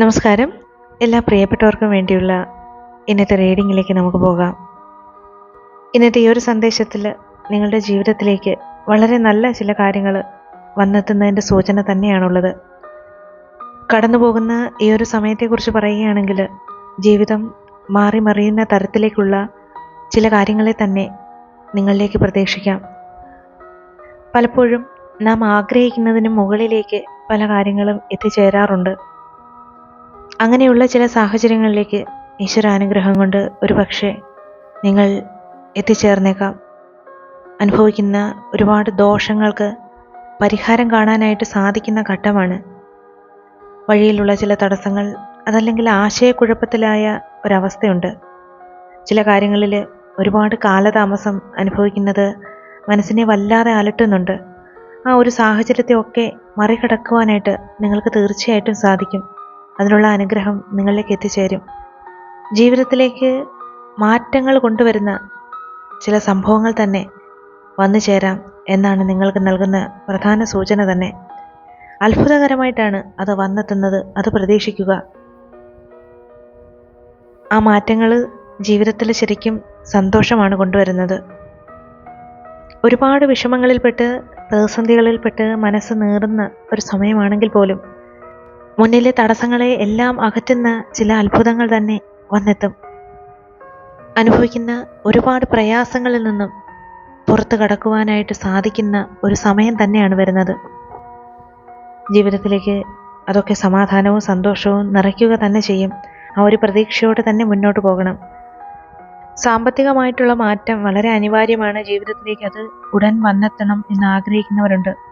നമസ്കാരം. എല്ലാ പ്രിയപ്പെട്ടവർക്കും വേണ്ടിയുള്ള ഇന്നത്തെ റീഡിങ്ങിലേക്ക് നമുക്ക് പോകാം. ഇന്നത്തെ ഈ ഒരു സന്ദേശത്തിൽ നിങ്ങളുടെ ജീവിതത്തിലേക്ക് വളരെ നല്ല ചില കാര്യങ്ങൾ വന്നെത്തുന്നതിന്റെ സൂചന തന്നെയാണുള്ളത്. കടന്നു പോകുന്ന ഈ ഒരു സമയത്തെക്കുറിച്ച് പറയുകയാണെങ്കിൽ ജീവിതം മാറി മറിയുന്ന തരത്തിലേക്കുള്ള ചില കാര്യങ്ങളെ തന്നെ നിങ്ങളിലേക്ക് പ്രതീക്ഷിക്കാം. പലപ്പോഴും നാം ആഗ്രഹിക്കുന്നതിന് മുകളിലേക്ക് പല കാര്യങ്ങളും എത്തിച്ചേരാറുണ്ട്. അങ്ങനെയുള്ള ചില സാഹചര്യങ്ങളിലേക്ക് ഈശ്വരാനുഗ്രഹം കൊണ്ട് ഒരു പക്ഷേ നിങ്ങൾ എത്തിച്ചേർന്നേക്കാം. അനുഭവിക്കുന്ന ഒരുപാട് ദോഷങ്ങൾക്ക് പരിഹാരം കാണാനായിട്ട് സാധിക്കുന്ന ഘട്ടമാണ് വഴിയിലുള്ള ചില തടസ്സങ്ങൾ അതല്ലെങ്കിൽ ആശയക്കുഴപ്പത്തിലായ ഒരവസ്ഥയുണ്ട്. ചില കാര്യങ്ങളിൽ ഒരുപാട് കാലതാമസം അനുഭവിക്കുന്നത് മനസ്സിനെ വല്ലാതെ അലട്ടുന്നുണ്ട്. ആ ഒരു സാഹചര്യത്തെ ഒക്കെ മറികടക്കുവാനായിട്ട് നിങ്ങൾക്ക് തീർച്ചയായിട്ടും സാധിക്കും. അതിനുള്ള അനുഗ്രഹം നിങ്ങളിലേക്ക് എത്തിച്ചേരും. ജീവിതത്തിലേക്ക് മാറ്റങ്ങൾ കൊണ്ടുവരുന്ന ചില സംഭവങ്ങൾ തന്നെ വന്നു ചേരാം എന്നാണ് നിങ്ങൾക്ക് നൽകുന്ന പ്രധാന സൂചന തന്നെ. അത്ഭുതകരമായിട്ടാണ് അത് വന്നെത്തുന്നത് അത് പ്രതീക്ഷിക്കുക. ആ മാറ്റങ്ങൾ ജീവിതത്തിൽ ശരിക്കും സന്തോഷമാണ് കൊണ്ടുവരുന്നത്. ഒരുപാട് വിഷമങ്ങളിൽപ്പെട്ട് പ്രതിസന്ധികളിൽപ്പെട്ട് മനസ്സ് നീറുന്ന ഒരു സമയമാണെങ്കിൽ പോലും മുന്നിലെ തടസ്സങ്ങളെ എല്ലാം അകറ്റുന്ന ചില അത്ഭുതങ്ങൾ തന്നെ വന്നെത്തും. അനുഭവിക്കുന്ന ഒരുപാട് പ്രയാസങ്ങളിൽ നിന്നും പുറത്തു കടക്കുവാനായിട്ട് സാധിക്കുന്ന ഒരു സമയം തന്നെയാണ് വരുന്നത്. ജീവിതത്തിലേക്ക് അതൊക്കെ സമാധാനവും സന്തോഷവും നിറയ്ക്കുക തന്നെ ചെയ്യും. ആ ഒരു പ്രതീക്ഷയോടെ തന്നെ മുന്നോട്ട് പോകണം. സാമ്പത്തികമായിട്ടുള്ള മാറ്റം വളരെ അനിവാര്യമാണ്. ജീവിതത്തിലേക്ക് അത് ഉടൻ വന്നെത്തണം എന്ന് ആഗ്രഹിക്കുന്നവരുണ്ട്.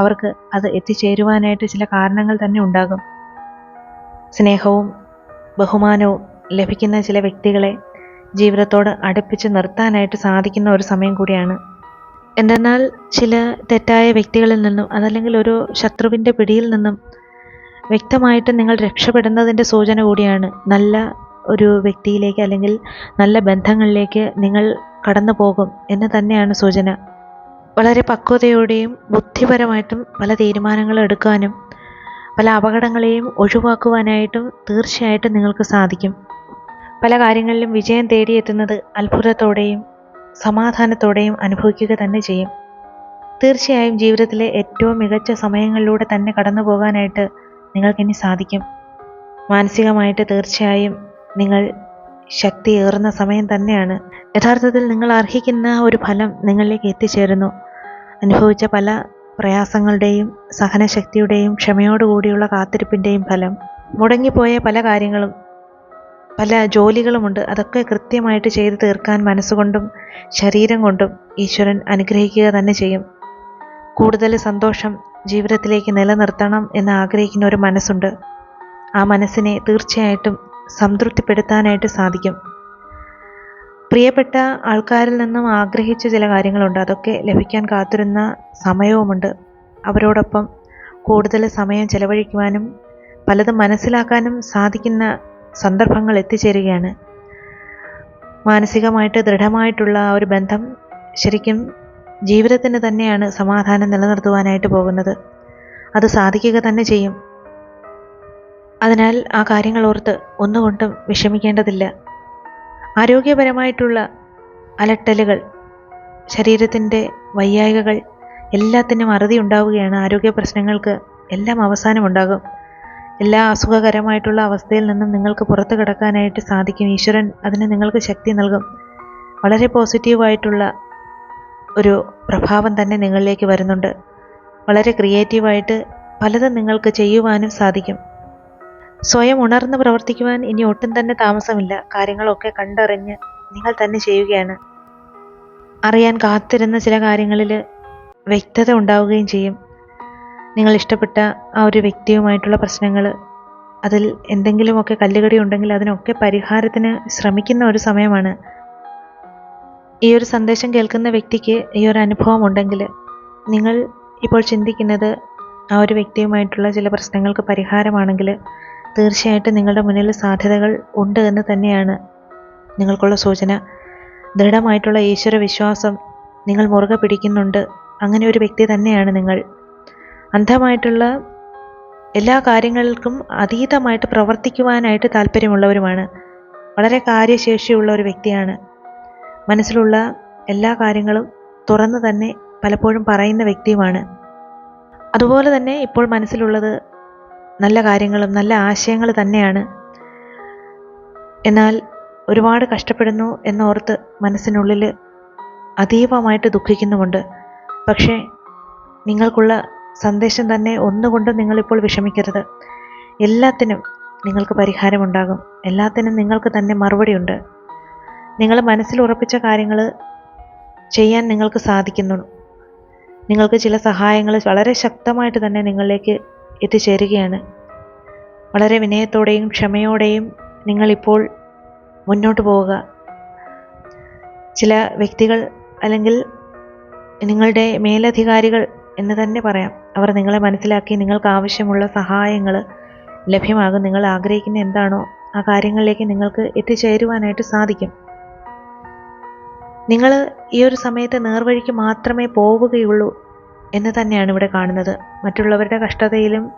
അവർക്ക് അത് എത്തിച്ചേരുവാനായിട്ട് ചില കാരണങ്ങൾ തന്നെ ഉണ്ടാകും. സ്നേഹവും ബഹുമാനവും ലഭിക്കുന്ന ചില വ്യക്തികളെ ജീവിതത്തോട് അടുപ്പിച്ച് നിർത്താനായിട്ട് സാധിക്കുന്ന ഒരു സമയം കൂടിയാണ്. എന്തെന്നാൽ ചില തെറ്റായ വ്യക്തികളിൽ നിന്നും അതല്ലെങ്കിൽ ഒരു ശത്രുവിന്റെ പിടിയിൽ നിന്നും വ്യക്തമായിട്ട് നിങ്ങൾ രക്ഷപ്പെടുന്നതിന്റെ സൂചന കൂടിയാണ് നല്ല ഒരു വ്യക്തിയിലേക്ക് അല്ലെങ്കിൽ നല്ല ബന്ധങ്ങളിലേക്ക് നിങ്ങൾ കടന്നു പോകും എന്ന് തന്നെയാണ് സൂചന. വളരെ പക്വതയോടെയും ബുദ്ധിപരമായിട്ടും പല തീരുമാനങ്ങൾ എടുക്കാനും പല അപകടങ്ങളെയും ഒഴിവാക്കുവാനായിട്ടും തീർച്ചയായിട്ടും നിങ്ങൾക്ക് സാധിക്കും. പല കാര്യങ്ങളിലും വിജയം തേടിയെത്തുന്നത് അത്ഭുതത്തോടെയും സമാധാനത്തോടെയും അനുഭവിക്കുക തന്നെ ചെയ്യും. തീർച്ചയായും ജീവിതത്തിലെ ഏറ്റവും മികച്ച സമയങ്ങളിലൂടെ തന്നെ കടന്നു പോകാനായിട്ട് നിങ്ങൾക്കിനി സാധിക്കും. മാനസികമായിട്ട് തീർച്ചയായും നിങ്ങൾ ശക്തിയേറുന്ന സമയം തന്നെയാണ്. യഥാർത്ഥത്തിൽ നിങ്ങൾ അർഹിക്കുന്ന ഒരു ഫലം നിങ്ങളിലേക്ക് എത്തിച്ചേരുന്നു. അനുഭവിച്ച പല പ്രയാസങ്ങളുടെയും സഹനശക്തിയുടെയും ക്ഷമയോടുകൂടിയുള്ള കാത്തിരിപ്പിന്റെയും ഫലം. മുടങ്ങിപ്പോയ പല കാര്യങ്ങളും പല ജോലികളുമുണ്ട്. അതൊക്കെ കൃത്യമായിട്ട് ചെയ്തു തീർക്കാൻ മനസ്സുകൊണ്ടും ശരീരം കൊണ്ടും ഈശ്വരൻ അനുഗ്രഹിക്കുക തന്നെ ചെയ്യും. കൂടുതൽ സന്തോഷം ജീവിതത്തിലേക്ക് നിലനിർത്തണം എന്ന് ആഗ്രഹിക്കുന്ന ഒരു മനസ്സുണ്ട്. ആ മനസ്സിനെ തീർച്ചയായിട്ടും സംതൃപ്തിപ്പെടുത്താനായിട്ട് സാധിക്കും. പ്രിയപ്പെട്ട ആൾക്കാരിൽ നിന്നും ആഗ്രഹിച്ച ചില കാര്യങ്ങളുണ്ട്. അതൊക്കെ ലഭിക്കാൻ കാത്തിരുന്ന സമയവുമുണ്ട്. അവരോടൊപ്പം കൂടുതൽ സമയം ചെലവഴിക്കുവാനും പലതും മനസ്സിലാക്കാനും സാധിക്കുന്ന സന്ദർഭങ്ങൾ എത്തിച്ചേരുകയാണ്. മാനസികമായിട്ട് ദൃഢമായിട്ടുള്ള ആ ഒരു ബന്ധം ശരിക്കും ജീവിതത്തിന് തന്നെയാണ് സമാധാനം നിലനിർത്തുവാനായിട്ട് പോകുന്നത്. അത് സാധിക്കുക തന്നെ ചെയ്യും. അതിനാൽ ആ കാര്യങ്ങൾ ഓർത്ത് ഒന്നുകൊണ്ടും വിഷമിക്കേണ്ടതില്ല. ആരോഗ്യപരമായിട്ടുള്ള അലട്ടലുകൾ ശരീരത്തിന്റെ വയ്യായികകൾ എല്ലാത്തിനും അറുതി ഉണ്ടാവുകയാണ്. ആരോഗ്യ പ്രശ്നങ്ങൾക്ക് എല്ലാം അവസാനമുണ്ടാകും. എല്ലാ അസുഖകരമായിട്ടുള്ള അവസ്ഥയിൽ നിന്നും നിങ്ങൾക്ക് പുറത്തു കിടക്കാനായിട്ട് സാധിക്കും. ഈശ്വരൻ അതിന് നിങ്ങൾക്ക് ശക്തി നൽകും. വളരെ പോസിറ്റീവായിട്ടുള്ള ഒരു പ്രഭാവം തന്നെ നിങ്ങളിലേക്ക് വരുന്നുണ്ട്. വളരെ ക്രിയേറ്റീവായിട്ട് പലതും നിങ്ങൾക്ക് ചെയ്യുവാനും സാധിക്കും. സ്വയം ഉണർന്ന് പ്രവർത്തിക്കുവാൻ ഇനി ഒട്ടും തന്നെ താമസമില്ല. കാര്യങ്ങളൊക്കെ കണ്ടറിഞ്ഞ് നിങ്ങൾ തന്നെ ചെയ്യുകയാണ്. അറിയാൻ കാത്തിരുന്ന ചില കാര്യങ്ങളിൽ വ്യക്തത ഉണ്ടാവുകയും ചെയ്യും. നിങ്ങൾ ഇഷ്ടപ്പെട്ട ആ ഒരു വ്യക്തിയുമായിട്ടുള്ള പ്രശ്നങ്ങൾ അതിൽ എന്തെങ്കിലുമൊക്കെ കല്ലുകടി ഉണ്ടെങ്കിൽ അതിനൊക്കെ പരിഹാരത്തിന് ശ്രമിക്കുന്ന ഒരു സമയമാണ്. ഈ ഒരു സന്ദേശം കേൾക്കുന്ന വ്യക്തിക്ക് ഈ ഒരു അനുഭവം ഉണ്ടെങ്കിൽ നിങ്ങൾ ഇപ്പോൾ ചിന്തിക്കുന്നത് ആ ഒരു വ്യക്തിയുമായിട്ടുള്ള ചില പ്രശ്നങ്ങൾക്ക് പരിഹാരമാണെങ്കിൽ തീർച്ചയായിട്ടും നിങ്ങളുടെ മുന്നിൽ സാധ്യതകൾ ഉണ്ട് എന്ന് തന്നെയാണ് നിങ്ങൾക്കുള്ള സൂചന. ദൃഢമായിട്ടുള്ള ഈശ്വര വിശ്വാസം നിങ്ങൾ മുറുകെ പിടിക്കുന്നുണ്ട്. അങ്ങനെ ഒരു വ്യക്തി തന്നെയാണ് നിങ്ങൾ. അന്ധമായിട്ടുള്ള എല്ലാ കാര്യങ്ങൾക്കും അതീതമായിട്ട് പ്രവർത്തിക്കുവാനായിട്ട് താല്പര്യമുള്ളവരുമാണ്. വളരെ കാര്യശേഷിയുള്ള ഒരു വ്യക്തിയാണ്. മനസ്സിലുള്ള എല്ലാ കാര്യങ്ങളും തുറന്ന് തന്നെ പലപ്പോഴും പറയുന്ന വ്യക്തിയുമാണ്. അതുപോലെ തന്നെ ഇപ്പോൾ മനസ്സിലുള്ളത് നല്ല കാര്യങ്ങളും നല്ല ആശയങ്ങൾ തന്നെയാണ്. എന്നാൽ ഒരുപാട് കഷ്ടപ്പെടുന്നു എന്നോർത്ത് മനസ്സിനുള്ളിൽ അതീവമായിട്ട് ദുഃഖിക്കുന്നുമുണ്ട്. പക്ഷേ നിങ്ങൾക്കുള്ള സന്ദേശം തന്നെ ഒന്നുകൊണ്ടും നിങ്ങളിപ്പോൾ വിഷമിക്കരുത്. എല്ലാത്തിനും നിങ്ങൾക്ക് പരിഹാരമുണ്ടാകും. എല്ലാത്തിനും നിങ്ങൾക്ക് തന്നെ മറുപടിയുണ്ട്. നിങ്ങൾ മനസ്സിൽ ഉറപ്പിച്ച കാര്യങ്ങൾ ചെയ്യാൻ നിങ്ങൾക്ക് സാധിക്കുന്നു. നിങ്ങൾക്ക് ചില സഹായങ്ങൾ വളരെ ശക്തമായിട്ട് തന്നെ നിങ്ങളിലേക്ക് എത്തിച്ചേരുകയാണ് വളരെ വിനയത്തോടെയും ക്ഷമയോടെയും നിങ്ങളിപ്പോൾ മുന്നോട്ട് പോവുക. ചില വ്യക്തികൾ അല്ലെങ്കിൽ നിങ്ങളുടെ മേലധികാരികൾ എന്ന് തന്നെ പറയാം. അവർ നിങ്ങളെ മനസ്സിലാക്കി നിങ്ങൾക്ക് ആവശ്യമുള്ള സഹായങ്ങൾ ലഭ്യമാകും. നിങ്ങൾ ആഗ്രഹിക്കുന്ന എന്താണോ ആ കാര്യങ്ങളിലേക്ക് നിങ്ങൾക്ക് എത്തിച്ചേരുവാനായിട്ട് സാധിക്കും. നിങ്ങൾ ഈ ഒരു സമയത്ത് നേർവഴിക്ക് മാത്രമേ പോവുകയുള്ളൂ. എന്ന് തന്നെയാണ് ഇവിടെ കാണുന്നത്. മറ്റുള്ളവരുടെ കഷ്ടതയിലും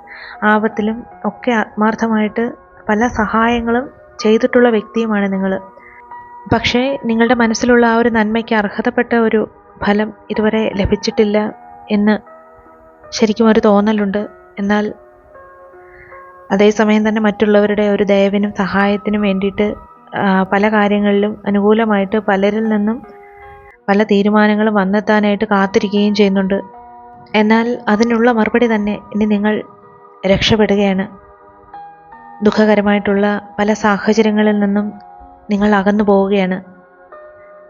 ആപത്തിലും ഒക്കെ ആത്മാർത്ഥമായിട്ട് പല സഹായങ്ങളും ചെയ്തിട്ടുള്ള വ്യക്തിയുമാണ് നിങ്ങൾ. പക്ഷേ നിങ്ങളുടെ മനസ്സിലുള്ള ആ ഒരു നന്മയ്ക്ക് അർഹതപ്പെട്ട ഒരു ഫലം ഇതുവരെ ലഭിച്ചിട്ടില്ല എന്ന് ശരിക്കും ഒരു തോന്നലുണ്ട്. എന്നാൽ അതേസമയം തന്നെ മറ്റുള്ളവരുടെ ഒരു ദയവിനും സഹായത്തിനും വേണ്ടിയിട്ട് പല കാര്യങ്ങളിലും അനുകൂലമായിട്ട് പലരിൽ നിന്നും പല തീരുമാനങ്ങളും വന്നെത്താനായിട്ട് കാത്തിരിക്കുകയും ചെയ്യുന്നുണ്ട്. എന്നാൽ അതിനുള്ള മറുപടി തന്നെ ഇനി നിങ്ങൾ രക്ഷപ്പെടുകയാണ്. ദുഃഖകരമായിട്ടുള്ള പല സാഹചര്യങ്ങളിൽ നിന്നും നിങ്ങൾ അകന്നു പോവുകയാണ്.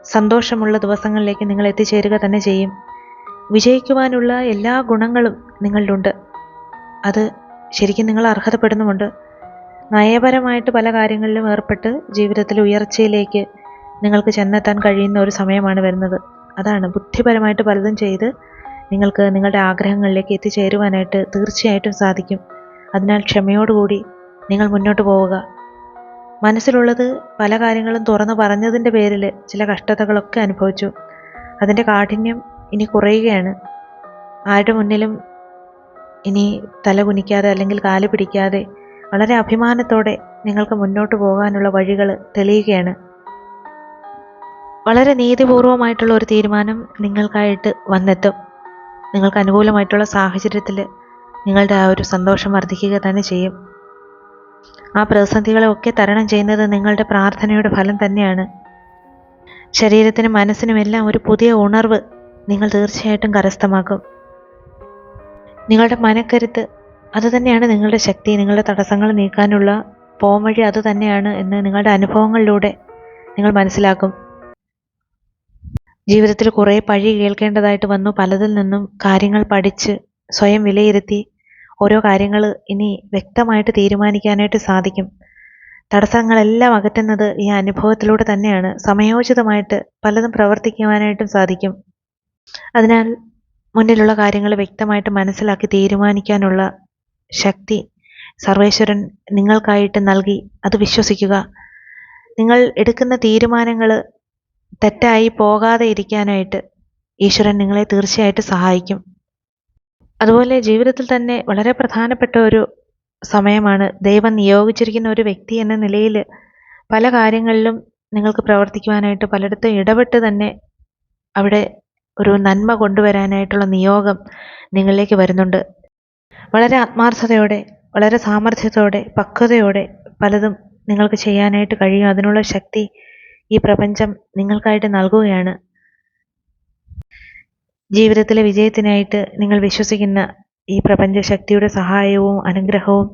സന്തോഷമുള്ള ദിവസങ്ങളിലേക്ക് നിങ്ങൾ എത്തിച്ചേരുക തന്നെ ചെയ്യും. വിജയിക്കുവാനുള്ള എല്ലാ ഗുണങ്ങളും നിങ്ങളിലുണ്ട്. അത് ശരിക്കും നിങ്ങൾ അർഹതപ്പെടുന്നുമുണ്ട്. നയപരമായിട്ട് പല കാര്യങ്ങളിലും ഏർപ്പെട്ട് ജീവിതത്തിൽ ഉയർച്ചയിലേക്ക് നിങ്ങൾക്ക് ചെന്നെത്താൻ കഴിയുന്ന ഒരു സമയമാണ് വരുന്നത്. അതാണ് ബുദ്ധിപരമായിട്ട് പലതും ചെയ്ത് നിങ്ങൾക്ക് നിങ്ങളുടെ ആഗ്രഹങ്ങളിലേക്ക് എത്തിച്ചേരുവാനായിട്ട് തീർച്ചയായിട്ടും സാധിക്കും. അതിനാൽ ക്ഷമയോടുകൂടി നിങ്ങൾ മുന്നോട്ട് പോവുക. മനസ്സിലുള്ളത് പല കാര്യങ്ങളും തുറന്നു പറഞ്ഞതിന്റെ പേരിൽ ചില കഷ്ടതകളൊക്കെ അനുഭവിച്ചു. അതിന്റെ കാഠിന്യം ഇനി കുറയുകയാണ്. ആരുടെ മുന്നിലും ഇനി തല കുനിക്കാതെ അല്ലെങ്കിൽ കാൽ പിടിക്കാതെ വളരെ അഭിമാനത്തോടെ നിങ്ങൾക്ക് മുന്നോട്ട് പോകാനുള്ള വഴികൾ തെളിയുകയാണ്. വളരെ നീതിപൂർവമായിട്ടുള്ള ഒരു തീരുമാനം നിങ്ങൾക്കായിട്ട് വന്നെത്തും. നിങ്ങൾക്ക് അനുകൂലമായിട്ടുള്ള സാഹചര്യത്തിൽ നിങ്ങളുടെ ആ ഒരു സന്തോഷം വർദ്ധിക്കുക തന്നെ ചെയ്യും. ആ പ്രതിസന്ധികളെയൊക്കെ തരണം ചെയ്യുന്നത് നിങ്ങളുടെ പ്രാർത്ഥനയുടെ ഫലം തന്നെയാണ്. ശരീരത്തിനും മനസ്സിനുമെല്ലാം ഒരു പുതിയ ഉണർവ് നിങ്ങൾ തീർച്ചയായിട്ടും കരസ്ഥമാക്കും. നിങ്ങളുടെ മനക്കരുത്ത് അതുതന്നെയാണ് നിങ്ങളുടെ ശക്തി നിങ്ങളുടെ തടസ്സങ്ങൾ നീക്കാനുള്ള പോംവഴി അതുതന്നെയാണ് എന്ന് നിങ്ങളുടെ അനുഭവങ്ങളിലൂടെ നിങ്ങൾ മനസ്സിലാക്കും. ജീവിതത്തിൽ കുറേ പഴി കേൾക്കേണ്ടതായിട്ട് വന്നു. പലതിൽ നിന്നും കാര്യങ്ങൾ പഠിച്ച് സ്വയം വിലയിരുത്തി ഓരോ കാര്യങ്ങൾ ഇനി വ്യക്തമായിട്ട് തീരുമാനിക്കാനായിട്ട് സാധിക്കും. തടസ്സങ്ങളെല്ലാം അകറ്റുന്നത് ഈ അനുഭവത്തിലൂടെ തന്നെയാണ്. സമയോചിതമായിട്ട് പലതും പ്രവർത്തിക്കുവാനായിട്ടും സാധിക്കും. അതിനാൽ മുന്നിലുള്ള കാര്യങ്ങൾ വ്യക്തമായിട്ട് മനസ്സിലാക്കി തീരുമാനിക്കാനുള്ള ശക്തി സർവേശ്വരൻ നിങ്ങൾക്കായിട്ട് നൽകി. അത് വിശ്വസിക്കുക. നിങ്ങൾ എടുക്കുന്ന തീരുമാനങ്ങൾ തെറ്റായി പോകാതെ ഇരിക്കാനായിട്ട് ഈശ്വരൻ നിങ്ങളെ തീർച്ചയായിട്ടും സഹായിക്കും. അതുപോലെ ജീവിതത്തിൽ തന്നെ വളരെ പ്രധാനപ്പെട്ട ഒരു സമയമാണ് ദൈവം നിയോഗിച്ചിരിക്കുന്ന ഒരു വ്യക്തി എന്ന നിലയിൽ പല കാര്യങ്ങളിലും നിങ്ങൾക്ക് പ്രവർത്തിക്കുവാനായിട്ട് പലയിടത്തും ഇടപെട്ട് തന്നെ അവിടെ ഒരു നന്മ കൊണ്ടുവരാനായിട്ടുള്ള നിയോഗം നിങ്ങളിലേക്ക് വരുന്നുണ്ട്. വളരെ ആത്മാർത്ഥതയോടെ വളരെ സാമർഥ്യത്തോടെ പക്വതയോടെ പലതും നിങ്ങൾക്ക് ചെയ്യാനായിട്ട് കഴിയും. അതിനുള്ള ശക്തി ഈ പ്രപഞ്ചം നിങ്ങൾക്കായിട്ട് നൽകുകയാണ്. ജീവിതത്തിലെ വിജയത്തിനായിട്ട് നിങ്ങൾ വിശ്വസിക്കുന്ന ഈ പ്രപഞ്ച ശക്തിയുടെ സഹായവും അനുഗ്രഹവും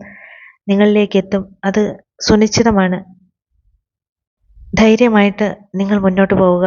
നിങ്ങളിലേക്ക് എത്തും അത് സുനിശ്ചിതമാണ്. ധൈര്യമായിട്ട് നിങ്ങൾ മുന്നോട്ട് പോവുക.